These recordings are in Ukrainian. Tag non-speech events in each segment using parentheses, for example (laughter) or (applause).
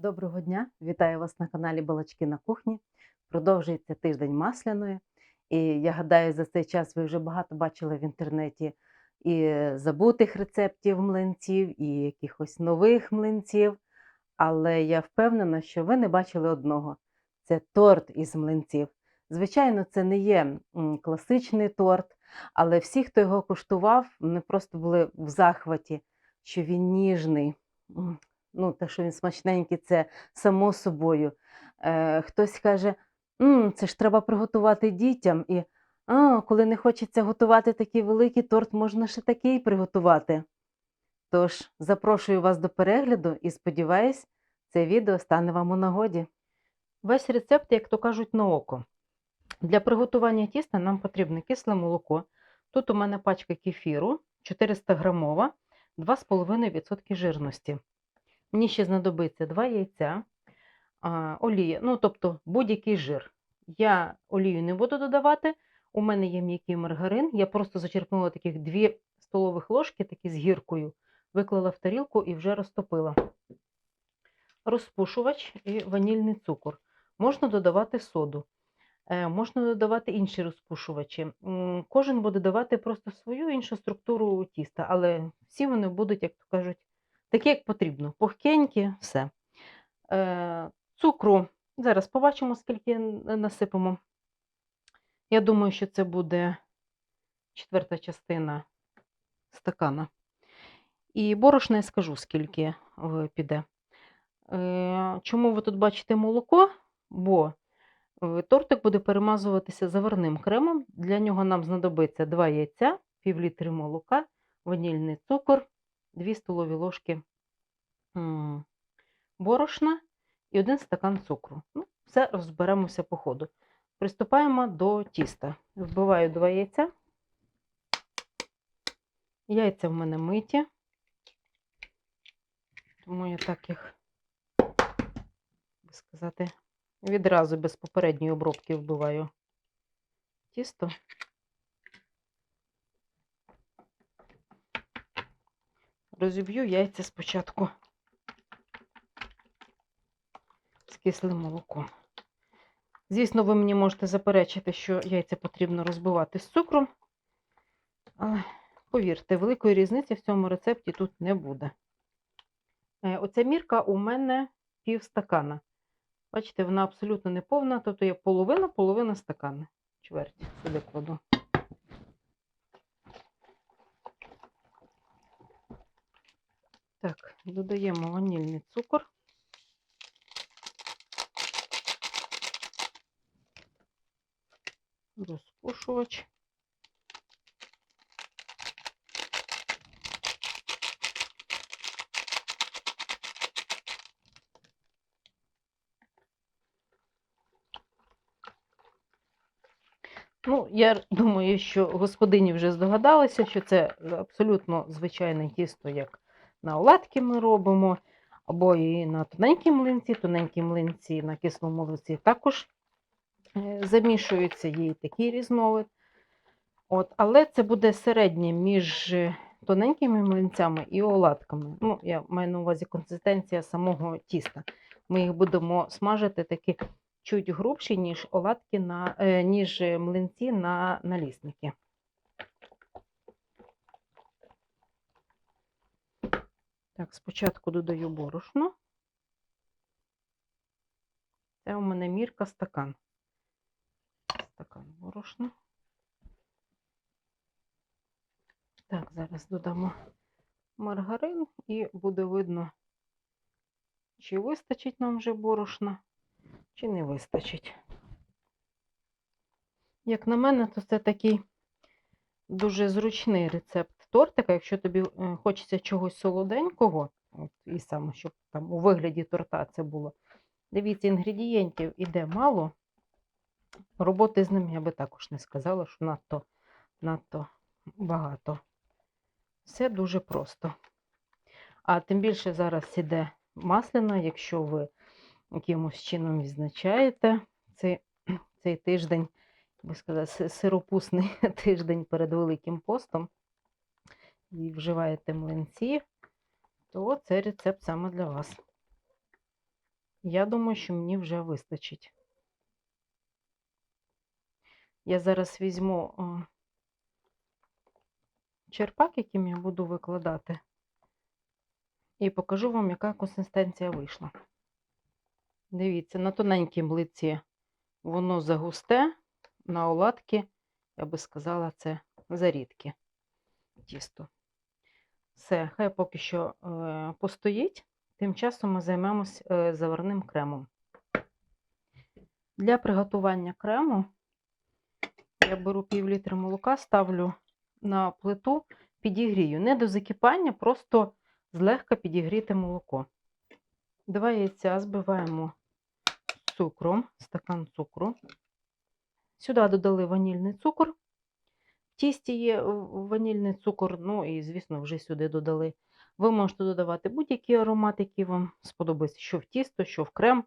Доброго дня! Вітаю вас на каналі Балачки на кухні. Продовжується тиждень масляної. І я гадаю, за цей час ви вже багато бачили в інтернеті і забутих рецептів млинців, і якихось нових млинців. Але я впевнена, що ви не бачили одного: це торт із млинців. Звичайно, це не є класичний торт, але всі, хто його куштував, вони просто були в захваті, що він ніжний. Ну, те, що він смачненький, це само собою. Е, хтось каже, «М, це ж треба приготувати дітям. І а, коли не хочеться готувати такий великий торт, можна ще такий приготувати. Тож, запрошую вас до перегляду і сподіваюсь, це відео стане вам у нагоді. Весь рецепт, як то кажуть, на око. Для приготування тіста нам потрібне кисле молоко. Тут у мене пачка кефіру 400 грамова, 2,5% жирності. Мені ще знадобиться 2 яйця, олія, ну тобто будь-який жир. Я олію не буду додавати. У мене є м'який маргарин. Я просто зачерпнула таких 2 столових ложки, такі з гіркою, виклала в тарілку і вже розтопила. Розпушувач і ванільний цукор. Можна додавати соду. Е, Можна додавати інші розпушувачі. Кожен буде давати просто свою іншу структуру тіста, але всі вони будуть, як то кажуть, такі, як потрібно. Пухкенькі, все. Е, Цукру. Зараз побачимо, скільки насипемо. Я думаю, що це буде четверта частина стакана. І борошна я скажу, скільки піде. Е, Чому ви тут бачите молоко? Бо е, тортик буде перемазуватися заварним кремом. Для нього нам знадобиться 2 яйця, пів літри молока, ванільний цукор, 2 столові ложки борошна і 1 стакан цукру. Ну, все розберемося по ходу. Приступаємо до тіста. Вбиваю 2 яйця. Яйця в мене миті, тому я так їх, би сказати, відразу без попередньої обробки вбиваю тісто. Розіб'ю яйця спочатку з кислим молоком. Звісно, ви мені можете заперечити, що яйця потрібно розбивати з цукром, але повірте, великої різниці в цьому рецепті тут не буде. Е, Оця мірка у мене пів стакана. Бачите, вона абсолютно не повна, тобто є половина, половина стакана. Чверть сюди кладу. Так, додаємо ванільний цукор. Розпушувач. Ну, я думаю, що господині вже здогадалися, що це абсолютно звичайне тісто, як на оладки ми робимо, або і на тоненькі млинці, тоненькі млинці на кислому молоці також е, замішуються, є і такий різновид. От, але це буде середнє між е, тоненькими млинцями і оладками. Ну, я маю на увазі консистенція самого тіста. Ми їх будемо смажити такі чуть грубші, ніж оладки на, е, ніж млинці на налісники. Так, спочатку додаю борошно. Це у мене мірка стакан. Стакан борошна. Так, зараз додамо маргарин і буде видно, чи вистачить нам вже борошна, чи не вистачить. Як на мене, то це такий дуже зручний рецепт тортика. Якщо тобі е, хочеться чогось солоденького, от, і саме, щоб там у вигляді торта це було. Дивіться, інгредієнтів іде мало. Роботи з ним я би також не сказала, що надто, надто багато. Все дуже просто. А тим більше зараз іде масляна, якщо ви якимось чином відзначаєте цей, (clears throat) цей тиждень, як би сказати, сиропусний (laughs) тиждень перед Великим постом і вживаєте млинці, то це рецепт саме для вас. Я думаю, що мені вже вистачить. Я зараз візьму черпак, яким я буду викладати, і покажу вам, яка консистенція вийшла. Дивіться, на тоненькій млиці воно загусте, на оладки, я би сказала, це зарідке тісто. Все, хай поки що е, постоїть. Тим часом ми займемось е, заварним кремом. Для приготування крему я беру пів літра молока, ставлю на плиту, підігрію. Не до закипання, просто злегка підігріти молоко. Два яйця збиваємо цукром, стакан цукру. Сюди додали ванільний цукор. Тісті є ванільний цукор, ну і, звісно, вже сюди додали. Ви можете додавати будь-який аромат, який вам сподобається, що в тісто, що в крем.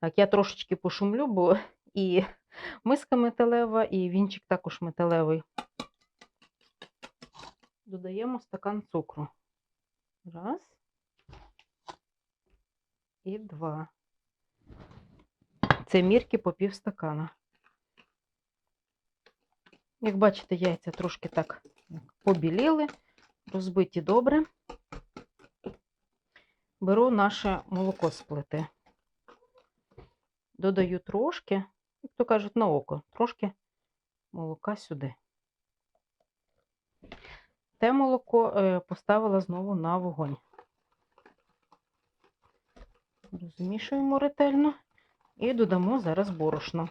Так, я трошечки пошумлю, бо (laughs) і миска металева, і вінчик також металевий. Додаємо стакан цукру. Раз. І два. Це мірки по пів стакана. Як бачите, яйця трошки так побіліли, розбиті добре. Беру наше молоко з плити. Додаю трошки, як то кажуть, на око, трошки молока сюди. Те молоко е, поставила знову на вогонь. Розмішуємо ретельно і додамо зараз борошно.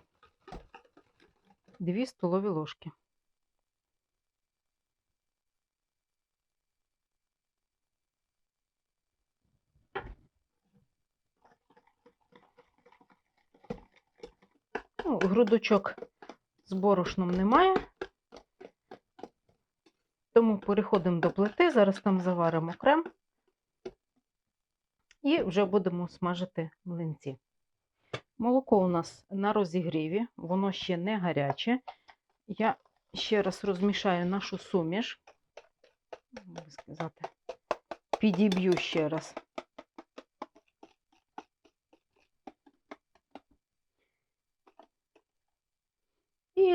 2 столові ложки. Грудочок з борошном немає, тому переходимо до плити, зараз там заваримо крем і вже будемо смажити млинці. Молоко у нас на розігріві, воно ще не гаряче. Я ще раз розмішаю нашу суміш, підіб'ю ще раз.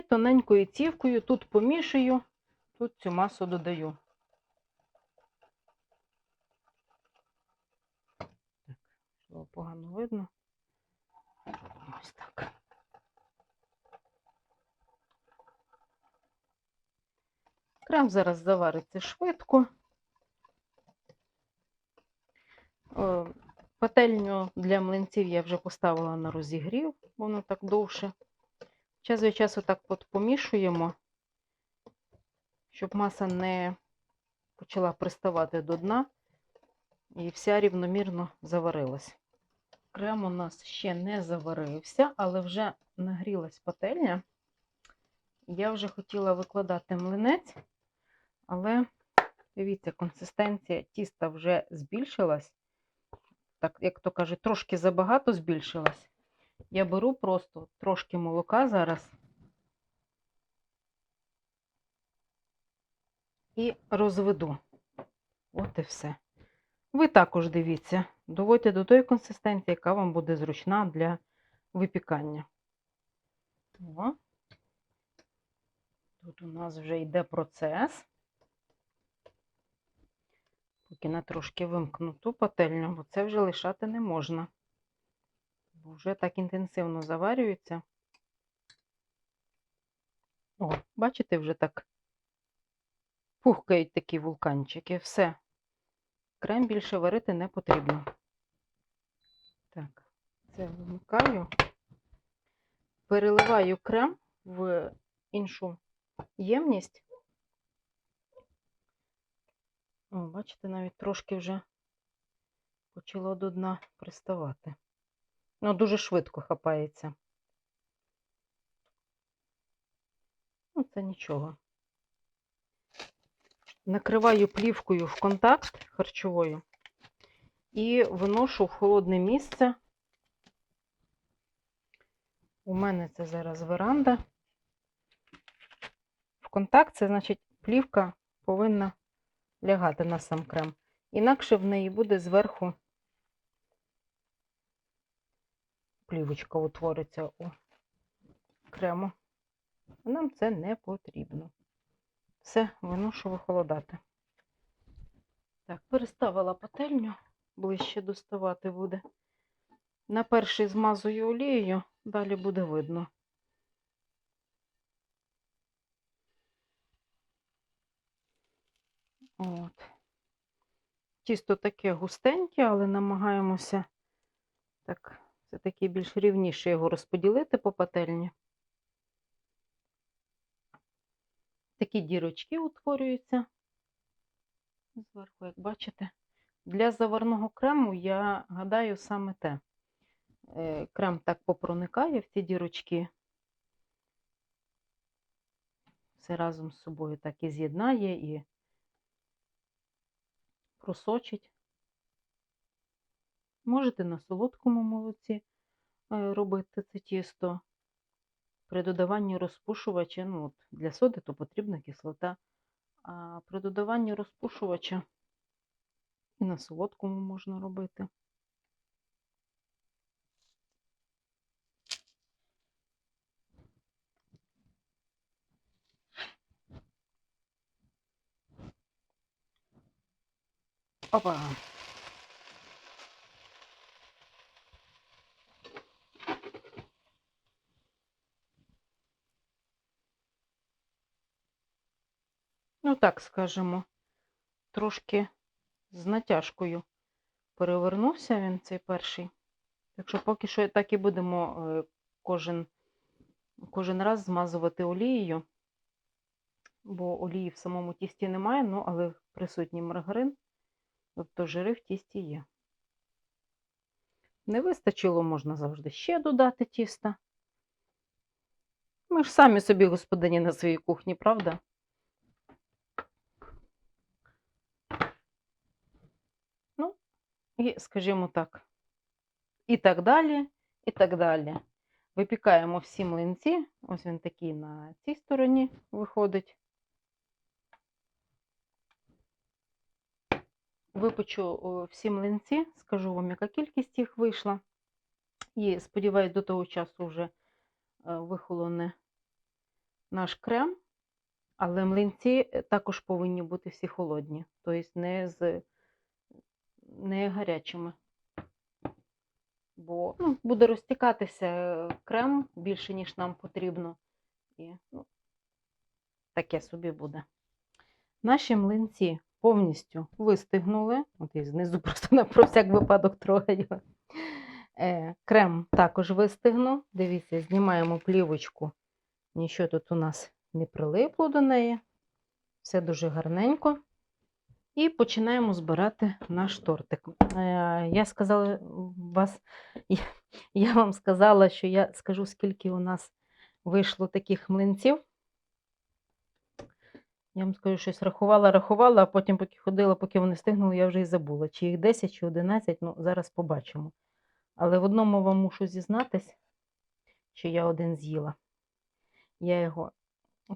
Тоненькою цівкою тут помішую, тут цю масу додаю. Так, що погано видно. Ось так. Крем зараз завариться швидко. Е, Пательню для млинців я вже поставила на розігрів, воно так довше. Час від часу так от помішуємо, щоб маса не почала приставати до дна і вся рівномірно заварилась. Крем у нас ще не заварився, але вже нагрілась пательня. Я вже хотіла викладати млинець, але, дивіться, консистенція тіста вже збільшилась. Так, як то кажуть, трошки забагато збільшилась. Я беру просто трошки молока зараз і розведу. От і все. Ви також дивіться, доводьте до тої консистенції, яка вам буде зручна для випікання. Тут у нас вже йде процес. Поки на трошки вимкну ту пательню, бо це вже лишати не можна. Бо вже так інтенсивно заварюється. О, бачите, вже так пухкають такі вулканчики. Все. Крем більше варити не потрібно. Так, це вимикаю. Переливаю крем в іншу ємність. О, бачите, навіть трошки вже почало до дна приставати. Ну, дуже швидко хапається. Ну, це нічого. Накриваю плівкою в контакт харчовою і виношу в холодне місце. У мене це зараз веранда. В контакт це значить плівка повинна лягати на сам крем. Інакше в неї буде зверху плівочка утвориться у крему. Нам це не потрібно. Все, виношу вихолодати. Так, переставила пательню, ближче доставати буде. На перший змазую олією, далі буде видно. От. Тісто таке густеньке, але намагаємося так, все-таки більш рівніше його розподілити по пательні. Такі дірочки утворюються зверху, як бачите. Для заварного крему я гадаю саме те. Е, Крем так попроникає в ці дірочки. Все разом з собою так і з'єднає і просочить. Можете на солодкому молоці е, робити це тісто. При додаванні розпушувача, ну, от для соди то потрібна кислота, а при додаванні розпушувача і на солодкому можна робити. Опа. Ну, так скажемо, трошки з натяжкою перевернувся він цей перший. Так що поки що так і будемо е, кожен, кожен раз змазувати олією, бо олії в самому тісті немає, ну, але присутній маргарин, тобто жири в тісті є. Не вистачило, можна завжди ще додати тіста. Ми ж самі собі господині на своїй кухні, правда? Ну, і, скажімо так, і так далі, і так далі. Випікаємо всі млинці. Ось він такий на цій стороні виходить. Випечу всі млинці, скажу вам, яка кількість їх вийшла. І сподіваюсь, до того часу вже е, вихолоне наш крем. Але млинці е, також повинні бути всі холодні, тобто не з не гарячими. Бо ну, буде розтікатися крем більше, ніж нам потрібно. І ну, таке собі буде. Наші млинці повністю вистигнули. От і знизу (laughs) просто на про всяк випадок трогаю. Е, крем також вистигнув. Дивіться, знімаємо плівочку. Нічого тут у нас не прилипло до неї. Все дуже гарненько. І починаємо збирати наш тортик. Е, Я сказала вас, (laughs) я вам сказала, що я скажу, скільки у нас вийшло таких млинців. Я вам скажу, щось рахувала, рахувала, а потім, поки ходила, поки вони стигнули, я вже і забула. Чи їх 10, чи 11, ну зараз побачимо. Але в одному вам мушу зізнатись, що я один з'їла. Я його,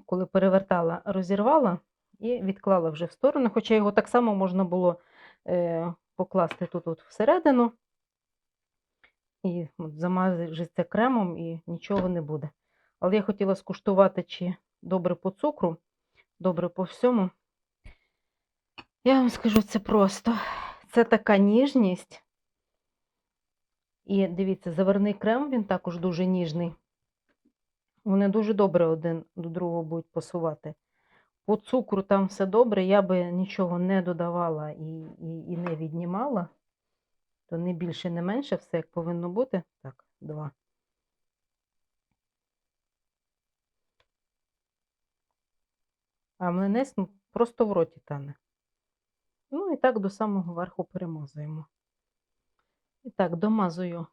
коли перевертала, розірвала і відклала вже в сторону, хоча його так само можна було е, покласти тут от всередину. І от, замазати кремом і нічого не буде. Але я хотіла скуштувати, чи добре по цукру, добре по всьому. Я вам скажу, це просто. Це така ніжність. І дивіться, заварний крем, він також дуже ніжний. Вони дуже добре один до другого будуть пасувати. По цукру там все добре, я би нічого не додавала і, і, і не віднімала. То не більше, не менше, все як повинно бути. Так, два. А млинець ну, просто в роті тане. Ну і так до самого верху перемазуємо. І так, домазую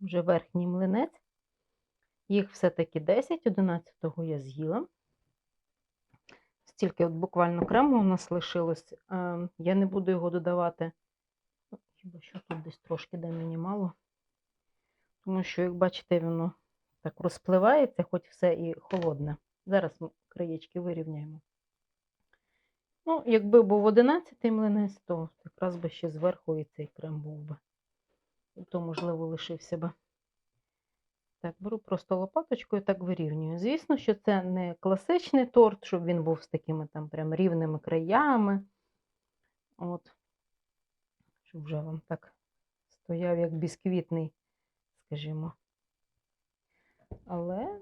вже верхній млинець. Їх все-таки 10, 11-го я з'їла. Стільки от буквально крему у нас лишилось. Е, Я не буду його додавати. Хіба що тут десь трошки де мені мало. Тому що, як бачите, воно так розпливається, хоч все і холодне. Зараз ми краєчки вирівняємо. Ну, якби був 11-й млинець, то якраз би ще зверху і цей крем був би. То, можливо, лишився би. Так, беру просто лопаточкою, так вирівнюю. Звісно, що це не класичний торт, щоб він був з такими там прям рівними краями. От. Щоб вже вам так стояв як бісквітний, скажімо. Але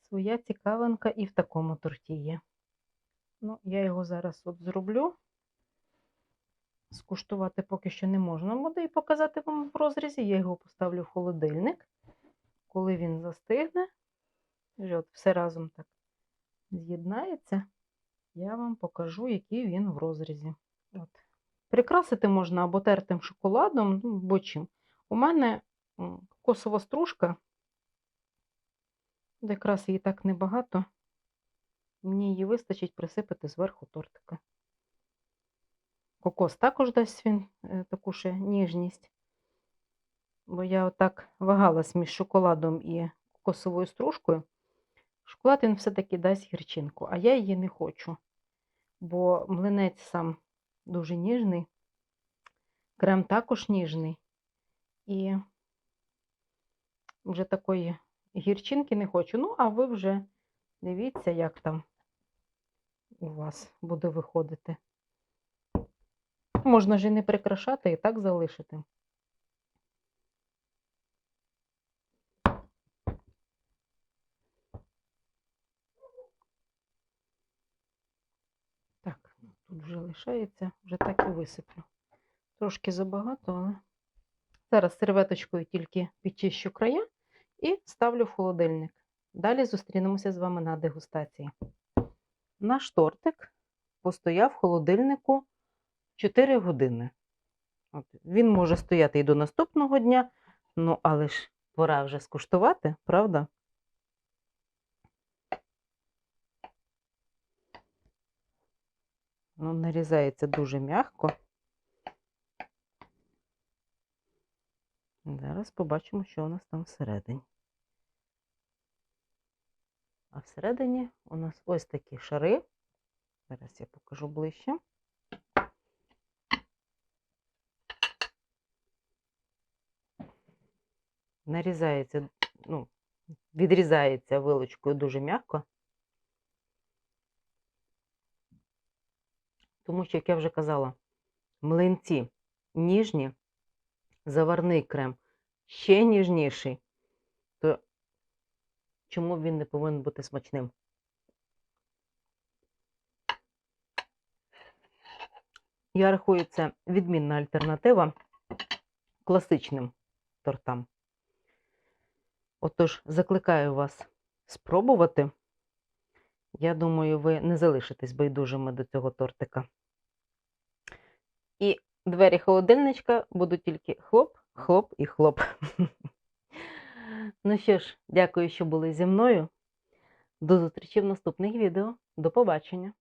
своя цікавинка і в такому торті є. Ну, я його зараз от зроблю. Скуштувати поки що не можна буде і показати вам в розрізі. Я його поставлю в холодильник. Коли він застигне, вже от все разом так з'єднається, я вам покажу, який він в розрізі. От. Прикрасити можна або тертим шоколадом, ну, або чим. У мене кокосова стружка, якраз її так небагато. Мені її вистачить присипати зверху тортика. Кокос також дасть він е, таку ще ніжність. Бо я отак вагалась між шоколадом і кокосовою стружкою. Шоколад він все-таки дасть гірчинку, а я її не хочу. Бо млинець сам дуже ніжний, крем також ніжний. І вже такої гірчинки не хочу. Ну, а ви вже дивіться, як там у вас буде виходити. Можна ж і не прикрашати, і так залишити. Так, ну, тут вже лишається, вже так і висиплю. Трошки забагато, але зараз серветочкою тільки підчищу края і ставлю в холодильник. Далі зустрінемося з вами на дегустації. Наш тортик постояв в холодильнику 4 години. От, він може стояти і до наступного дня, ну але ж пора вже скуштувати, правда? Ну, нарізається дуже м'яко. Зараз побачимо, що у нас там всередині. А всередині у нас ось такі шари. Зараз я покажу ближче. Нарізається, ну, відрізається вилочкою дуже м'яко. Тому що, як я вже казала, млинці ніжні, заварний крем ще ніжніший, то чому він не повинен бути смачним? Я рахую, це відмінна альтернатива класичним тортам. Отож, закликаю вас спробувати. Я думаю, ви не залишитесь байдужими до цього тортика. Двері холодильничка будуть тільки хлоп, хлоп і хлоп. Ну що ж, дякую, що були зі мною. До зустрічі в наступних відео. До побачення!